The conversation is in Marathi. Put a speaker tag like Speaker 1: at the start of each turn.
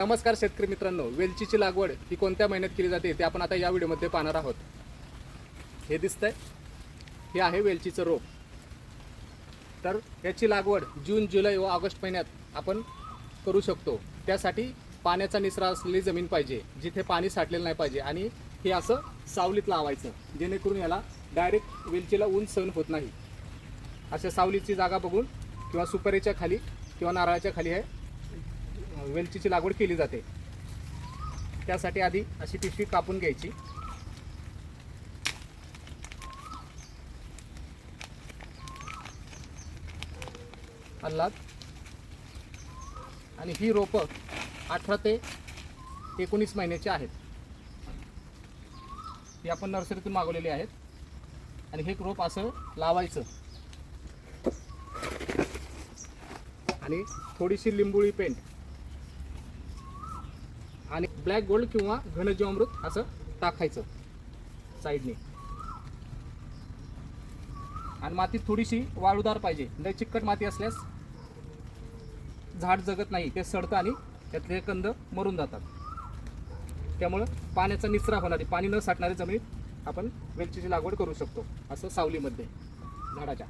Speaker 1: नमस्कार शेतकरी मित्रांनो वेलचीची लागवड ही कोणत्या महिन्यात केली जाते ते आपण आता या व्हिडिओमध्ये पाहणार आहोत. हे दिसतंय हे आहे वेलचीचं रोप. तर याची लागवड जून जुलै व ऑगस्ट महिन्यात आपण करू शकतो. त्यासाठी पाण्याचा निचरा असलेली जमीन पाहिजे जिथे पाणी साठलेलं नाही पाहिजे आणि हे असं सावलीत लावायचं जेणेकरून याला डायरेक्ट वेलचीला ऊन सहन होत नाही. अशा सावलीची जागा बघून किंवा सुपारीच्या खाली किंवा नारळाच्या खाली हे वेलचीची लागवड केली जाते. त्यासाठी आधी अशी पिशवी कापून घ्यायची. अल्लाद आणि ही रोपं अठरा ते एकोणीस महिन्याची आहेत. ही आपण नर्सरीतून मागवलेली आहेत. आणि हे रोप असं लावायचं. आणि थोडीशी लिंबुळी पेंट. आणि ब्लॅक गोल्ड किंवा घनजीवामृत असं टाकायचं साईडने आणि माती थोडीशी वाळूदार पाहिजे. लय चिकट माती असल्यास झाड जगत नाही. ते सडतं आणि त्यातले कंद मरून जातात. त्यामुळं पाण्याचा निचरा होणारी पाणी न साठणारी जमिनीत आपण वेलचीची लागवड करू शकतो असं सावलीमध्ये झाडाच्या.